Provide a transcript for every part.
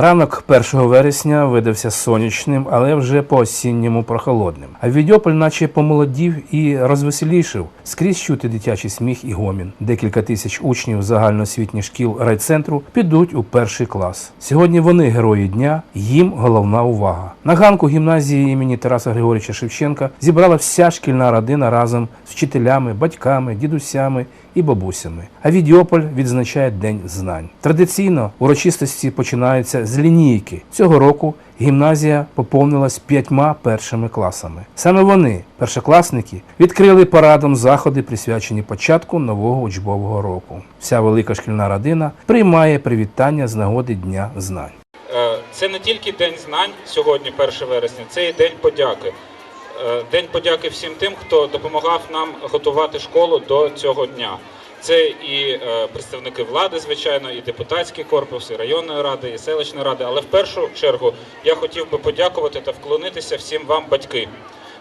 Ранок 1 вересня видався сонячним, але вже по-осінньому прохолодним. А Відьополь наче помолодів і розвеселішив. Скрізь чути дитячий сміх і гомін. Декілька тисяч учнів загальноосвітніх шкіл райцентру підуть у перший клас. Сьогодні вони герої дня, їм головна увага. На ганку гімназії імені Тараса Григорьовича Шевченка зібрала вся шкільна родина разом з вчителями, батьками, дідусями і бабусями. А Відьополь відзначає День знань. Традиційно урочистості починаються з лінійки. Цього року гімназія поповнилась п'ятьма першими класами. Саме вони, першокласники, відкрили парадом заходи, присвячені початку нового учбового року. Вся велика шкільна родина приймає привітання з нагоди Дня знань. Е, Це не тільки День знань сьогодні, 1 вересня, це і День подяки. Е, День подяки всім тим, хто допомагав нам готувати школу до цього дня. Це і е, представники влади, звичайно, і депутатський корпус, і районної ради, і селищної ради. Але в першу чергу я хотів би подякувати та вклонитися всім вам, батьки.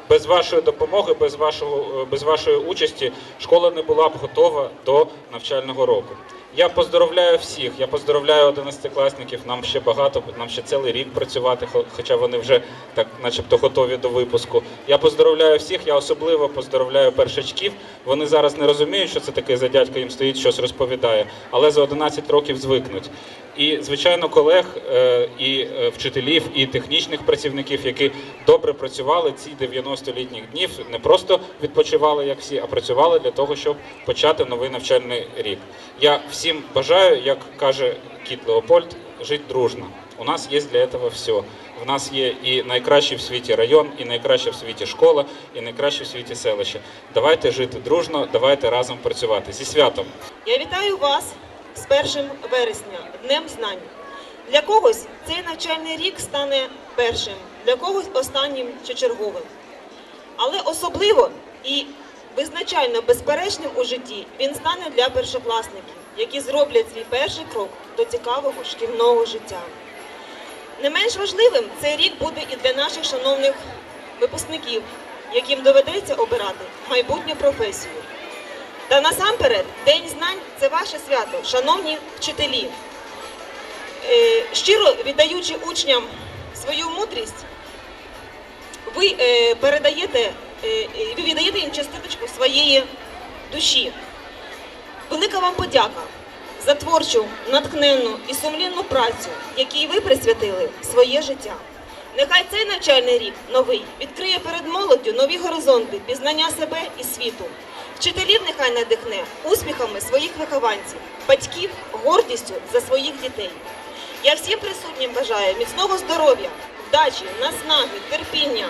Без вашої допомоги, без вашого е, без вашої участі школа не була б готова до навчального року. Я поздоровляю всіх. Я поздоровляю 11-класників. Нам ще багато, нам ще цілий рік працювати, хоча вони вже так, начебто, готові до випуску. Я поздоровляю всіх. Я особливо поздоровляю першачків. Вони зараз не розуміють, що це таке за дядько їм стоїть, щось розповідає, але за 11 років звикнуть. І звичайно, колег е, і е, вчителів, і технічних працівників, які добре працювали ці 90 літніх днів, не просто відпочивали як всі, а працювали для того, щоб почати новий навчальний рік. Я всім бажаю, як каже Кіт Леопольд, жити дружно. У нас є для цього все. В нас є і найкращий в світі район, і найкраща в світі школа, і найкраще в світі селище. Давайте жити дружно, давайте разом працювати зі святом. Я вітаю вас з 1 вересня, Днем знань. Для когось цей навчальний рік стане першим, для когось останнім чи черговим. Але особливо і визначально безперечним у житті він стане для першокласників, які зроблять свій перший крок до цікавого шкільного життя. Не менш важливим цей рік буде і для наших шановних випускників, яким доведеться обирати майбутню професію. Та насамперед, День знань це ваше свято, шановні вчителі. Е, Щиро віддаючи учням свою мудрість, ви е, передаєте, е, ви віддаєте їм частиночку своєї душі. Велика вам подяка за творчу, натхненну і сумлінну працю, якій ви присвятили своє життя. Нехай цей навчальний рік новий відкриє перед молоддю нові горизонти пізнання себе і світу. Вчителів нехай надихне успіхами своїх вихованців, батьків гордістю за своїх дітей. Я всім присутнім бажаю міцного здоров'я, вдачі, наснаги, терпіння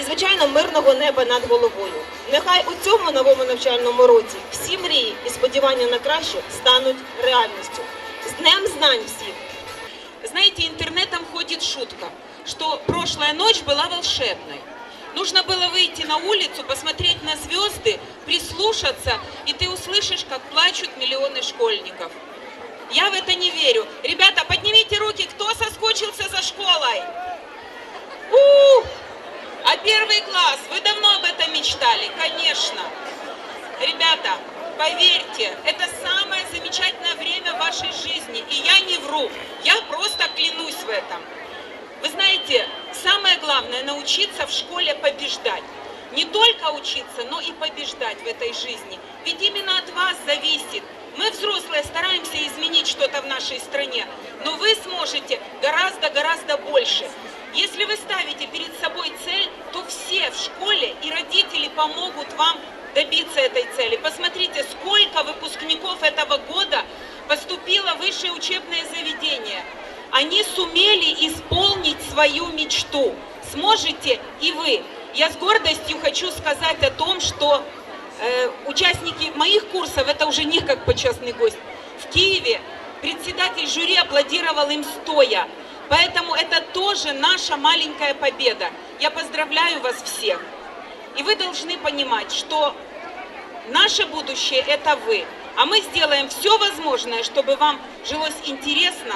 і, звичайно, мирного неба над головою. Нехай у цьому новому навчальному році всі мрії і сподівання на краще стануть реальністю. З Днем знань всіх! Знаете, интернетом ходит шутка, что прошлая ночь была волшебной. Нужно было выйти на улицу, посмотреть на звезды, прислушаться, и ты услышишь, как плачут миллионы школьников. Я в это не верю. Ребята, поднимите руки, этом. Вы знаете, самое главное научиться в школе побеждать. Не только учиться, но и побеждать в этой жизни. Ведь именно от вас зависит. Мы, взрослые, стараемся изменить что-то в нашей стране, но вы сможете гораздо-гораздо больше. Если вы ставите перед собой цель, то все в школе и родители помогут вам добиться этой цели. Посмотрите, сколько выпускников этого года поступило в высшее учебное заведение. Они сумели исполнить свою мечту. Сможете и вы. Я с гордостью хочу сказать о том, что э, участники моих курсов, это уже не как почестный гость, в Киеве председатель жюри аплодировал им стоя. Поэтому это тоже наша маленькая победа. Я поздравляю вас всех. И вы должны понимать, что наше будущее – это вы. А мы сделаем все возможное, чтобы вам жилось интересно,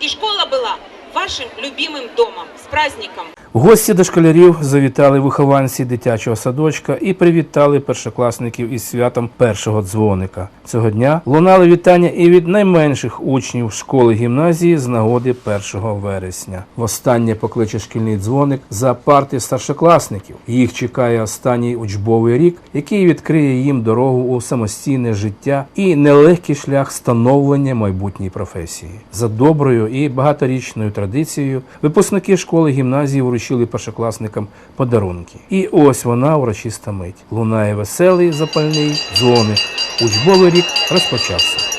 и школа была вашим любимым домом. С праздником! В гості до школярів завітали вихованці дитячого садочка і привітали першокласників із святом першого дзвоника. Цього дня лунали вітання і від найменших учнів школи гімназії з нагоди 1 вересня. Востаннє покличе шкільний дзвоник за парти старшокласників. Їх чекає останній учбовий рік, який відкриє їм дорогу у самостійне життя і нелегкий шлях становлення майбутньої професії. За доброю і багаторічною традицією випускники школи гімназії вручили першокласникам подарунки. І ось вона урочиста мить. Лунає веселий запальний дзвоник. Учбовий рік розпочався.